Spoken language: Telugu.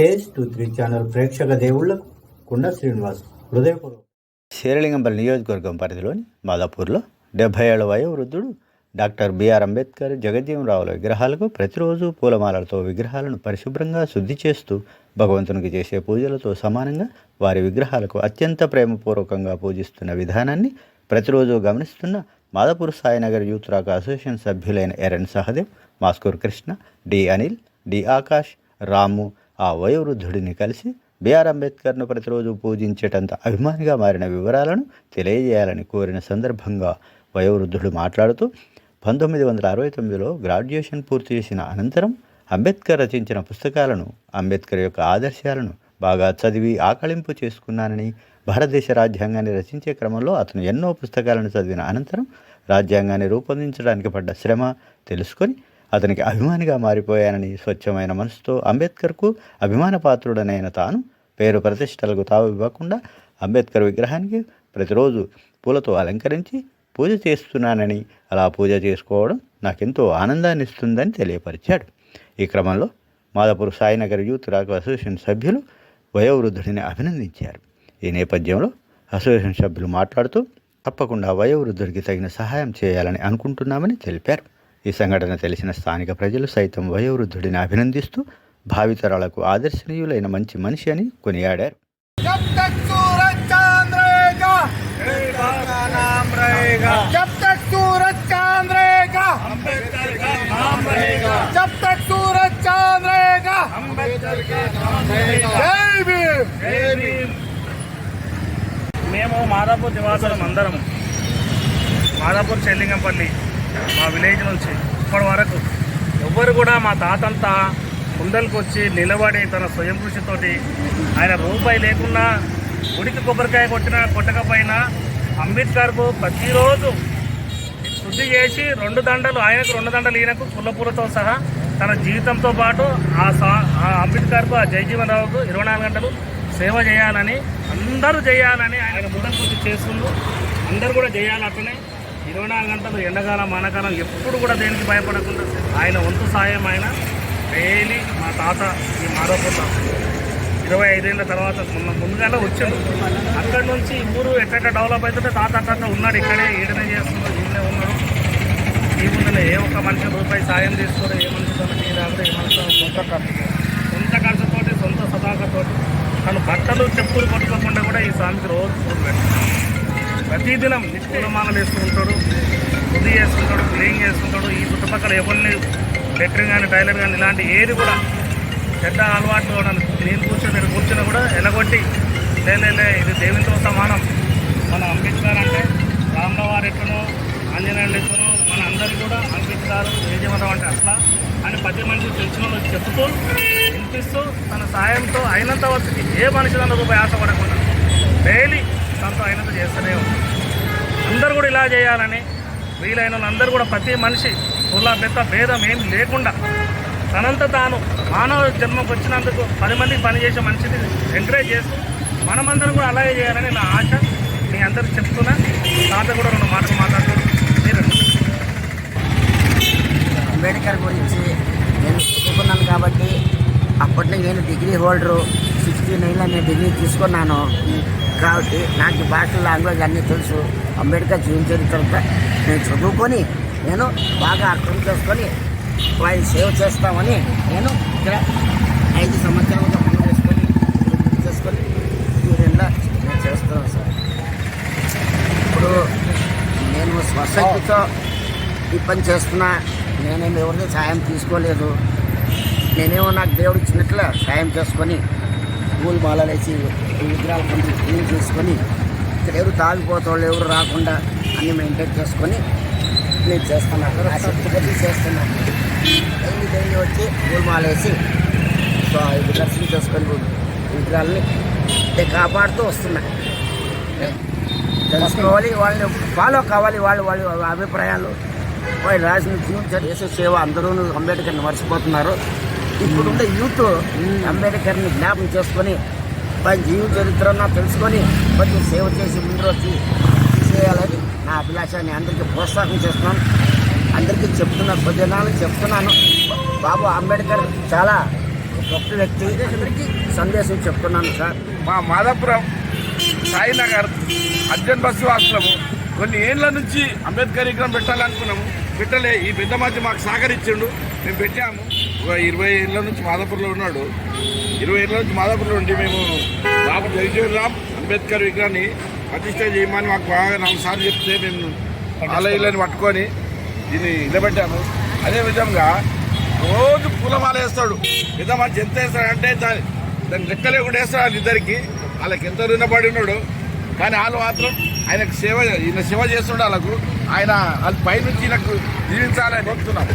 కేఎస్ టూ త్రీ ఛానల్ ప్రేక్షక దేవుళ్ళకు కుండ శ్రీనివాస్ హృదయపూర్వక శ్రీలింగంపల్లి నియోజకవర్గం పరిధిలోని మాదాపూర్లో డెబ్బై ఏళ్ళ వయోవృద్ధుడు డాక్టర్ బిఆర్ అంబేద్కర్ జగజ్జీవనరావుల విగ్రహాలకు ప్రతిరోజు పూలమాలలతో విగ్రహాలను పరిశుభ్రంగా శుద్ధి చేస్తూ భగవంతునికి చేసే పూజలతో సమానంగా వారి విగ్రహాలకు అత్యంత ప్రేమపూర్వకంగా పూజిస్తున్న విధానాన్ని ప్రతిరోజు గమనిస్తున్న Madhapur Sainagar youth rock association సభ్యులైన earned Sahadev మాస్కూర్ Krishna D Anil D Akash Ramu ఆ వయోవృద్ధుడిని కలిసి బిఆర్ అంబేద్కర్ను ప్రతిరోజు పూజించేటంత అభిమానిగా మారిన వివరాలను తెలియజేయాలని కోరిన సందర్భంగా వయోవృద్ధుడు మాట్లాడుతూ పంతొమ్మిది వందల అరవై తొమ్మిదిలో గ్రాడ్యుయేషన్ పూర్తి చేసిన అనంతరం అంబేద్కర్ రచించిన పుస్తకాలను అంబేద్కర్ యొక్క ఆదర్శాలను బాగా చదివి ఆకళింపు చేసుకున్నానని భారతదేశ రాజ్యాంగాన్ని రచించే క్రమంలో అతను ఎన్నో పుస్తకాలను చదివిన అనంతరం రాజ్యాంగాన్ని రూపొందించడానికి పడ్డ శ్రమ తెలుసుకొని అతనికి అభిమానిగా మారిపోయానని స్వచ్ఛమైన మనసుతో అంబేద్కర్కు అభిమాన పాత్రుడనైన తాను పేరు ప్రతిష్టలకు తావు ఇవ్వకుండా అంబేద్కర్ విగ్రహానికి ప్రతిరోజు పూలతో అలంకరించి పూజ చేస్తున్నానని అలా పూజ చేసుకోవడం నాకెంతో ఆనందాన్ని ఇస్తుందని తెలియపరిచాడు. ఈ క్రమంలో Madhapur Sainagar youth rock association సభ్యులు వయోవృద్ధుడిని అభినందించారు. ఈ నేపథ్యంలో అసోసియేషన్ సభ్యులు మాట్లాడుతూ తప్పకుండా వయోవృద్ధుడికి తగిన సహాయం చేయాలని అనుకుంటున్నామని తెలిపారు. ఈ సంఘటన తెలిసిన స్థానిక ప్రజలు సైతం వయోవృద్ధుడిని అభినందిస్తూ భావితరాలకు ఆదర్శనీయులైన మంచి మనిషి అని కొనియాడారు. మేము మాదాపూర్ నివాసాలం అందరం మాదాపూర్ చెల్లింగంపల్లి. మా విలేజ్ నుంచి ఇప్పటి వరకు ఎవ్వరు కూడా మా తాతంతా కుండలకు వచ్చి నిలబడి తన స్వయం కృషితోటి ఆయన రూపాయి లేకున్నా గుడికి కొబ్బరికాయ కొట్టినా కొట్టకపోయినా అంబేద్కర్కు ప్రతిరోజు శుద్ధి చేసి రెండు దండలు ఆయనకు రెండు దండలు ఈయనకు పుల్లపూలతో సహా తన జీవితంతో పాటు ఆ సా ఆ అంబేద్కర్కు ఆ జయజీవన్ రావుకు ఇరవై నాలుగు గంటలు సేవ చేయాలని అందరూ చేయాలని ఆయన ముందర పూర్తి చేస్తుండ్రు. అందరూ కూడా చేయాలి అట్లనే ఇరవై నాలుగు గంటలు ఎండాకాలం వానాకాలం ఎప్పుడు కూడా దేనికి భయపడకుండా ఆయన వంతు సాయం ఆయన. డైలీ మా తాత ఈ మాధవపూర్లో ఇరవై ఐదేళ్ళ తర్వాత మొన్న ముందుగానే వచ్చిండు. అక్కడి నుంచి ఊరు ఎక్కడ డెవలప్ అవుతుంటే తాత అక్కడ ఉన్నాడు ఇక్కడే ఏడనే చేస్తున్నాడు ఈయనే ఉన్నాడు. ఈ ఊళ్ళో ఏ ఒక్క మనిషి రూపాయి సాయం తీసుకోరు ఏ మనిషి తనకి రాదు ఏ మనిషి సొంత ఖర్చు సొంత ఖర్చుతోటి సొంత సదాకతోటి తను బట్టలు చెప్పులు కొట్టుకోకుండా కూడా ఈ స్వామికి రోజు పూజ ప్రతిదినం ప్రతిదినం నిత్యమాలు వేసుకుంటాడు శుద్ధి చేసుకుంటాడు క్లీన్ చేసుకుంటాడు ఈ చుట్టుపక్కల ఎవరిని లెటరింగ్ కానీ టైలర్ కానీ ఇలాంటి ఏది కూడా చెడ్డ అలవాట్లు కూడా నేను కూర్చొని నేను కూర్చొని కూడా ఎలగొట్టి లే లే, లే ఇది దేవునితో సమానం. మనం అంబేద్కర్ అంటే ఎట్లనో ఆంజనేయులు ఎట్లనో మన అందరూ కూడా అంబేద్కర్ ఏజీవనరావు అంటే అట్లా అని ప్రతి మనిషి తెలిసిన వాళ్ళు చెప్తూ వినిపిస్తూ తన సాయంతో అయినంత వరకు ఏ మనిషి దాని రూపాయి ఆశపడకుండా డైలీ తనతో అయినంత చేస్తూనే ఉంటాం అందరూ కూడా ఇలా చేయాలని వీలైన వాళ్ళందరూ కూడా ప్రతి మనిషి కుల పెద్ద భేదం ఏం లేకుండా తనంత తాను మానవ జన్మకు వచ్చినందుకు పది మందికి పనిచేసే మనిషిని ఎంకరేజ్ చేస్తూ మనమందరం కూడా అలాగే చేయాలని నా ఆశ. మీ అందరూ చెప్తున్నా. తాత కూడా రెండు మాటలు మాట్లాడుతూ మీరు అంబేద్కర్ గురించి నేను చదువుకున్నాను కాబట్టి అప్పట్లో నేను డిగ్రీ హోల్డరు సిక్స్టీ నైన్లో నేను డిగ్రీ తీసుకున్నాను. కాబట్టి నాకు ఈ భాష లాంగ్వేజ్ అన్నీ తెలుసు. అంబేద్కర్ జీవన తర్వాత నేను చదువుకొని నేను బాగా అర్థం చేసుకొని వాళ్ళని సేవ్ చేస్తామని నేను ఇక్కడ ఐదు సంవత్సరాలుగా పని చేసుకొని చేసుకొని ఈ రెండా నేను చేస్తున్నాను సార్. ఇప్పుడు నేను స్వశక్తితో ఈ పని చేస్తున్నా నేనేమి ఎవరిది సాయం తీసుకోలేదు. నేనేమో నాకు దేవుడు ఇచ్చినట్లు సాయం చేసుకొని పూలు మాలలు విగ్రహాలు కొంచెం క్లీన్ చేసుకొని ఇక్కడ ఎవరు తాగిపోతాళ్ళు ఎవరు రాకుండా అన్నీ మెయింటైన్ చేసుకొని నేను చేస్తున్నాను ఆ చేస్తున్నాను డైలీ డైలీ వచ్చి పూలు వేసి సో ఇది దర్శనం చేసుకొని విగ్రహాలని కాపాడుతూ వస్తున్నా. తెలుసుకోవాలి వాళ్ళని ఫాలో కావాలి వాళ్ళు వాళ్ళ అభిప్రాయాలు వాళ్ళు రాసిన జీవితం దేశ సేవ అందరూ అంబేద్కర్ని మర్చిపోతున్నారు. ఇప్పుడున్న యూత్ అంబేద్కర్ని జ్ఞాపం చేసుకొని వాళ్ళ జీవ చరిత్రను తెలుసుకొని కొంచెం సేవ చేసి ముందు వచ్చి చేయాలని నా అభిలాషాన్ని అందరికీ ప్రోత్సాహం చేస్తున్నాను. అందరికీ చెప్తున్నా కొద్ది చెప్తున్నాను. బాబు అంబేద్కర్ చాలా గొప్ప వ్యక్తి. అందరికీ సందేశం చెప్తున్నాను సార్. మా మాధాపురం సాయినగర్ అర్జున్ బస్సు వాసులము. కొన్ని ఏళ్ళ నుంచి అంబేద్కర్ విగ్రహం పెట్టాలనుకున్నాము. పెట్టలే ఈ పెద్ద మధ్య మాకు సహకరించిండు మేము పెట్టాము. ఒక ఇరవై ఏళ్ళ నుంచి మాదాపూర్లో ఉన్నాడు. ఇరవై ఏళ్ళ నుంచి మాదాపూర్లో ఉండి మేము బాబు జగజీవన్ రామ్ అంబేద్కర్ విగ్రహాన్ని ప్రతిష్ట చేయమని మాకు బాగా నాలుగు సార్లు చెప్తే మేము ఆలయాలను పట్టుకొని దీన్ని నిలబెట్టాము. అదే విధంగా రోజు పూలమాల వేస్తాడు. పెద్ద మంచి ఎంత వేస్తాడంటే దాని దాని లెక్కలే కూడా వేస్తాడు వాళ్ళ ఇద్దరికి. వాళ్ళకి ఎంత రుణపడి ఉన్నాడు. కానీ వాళ్ళు మాత్రం ఆయనకు సేవ ఈయన సేవ చేస్తుండే వాళ్ళకు. ఆయన వాళ్ళ పైనుంచి నాకు జీవించాలని చెప్తున్నాం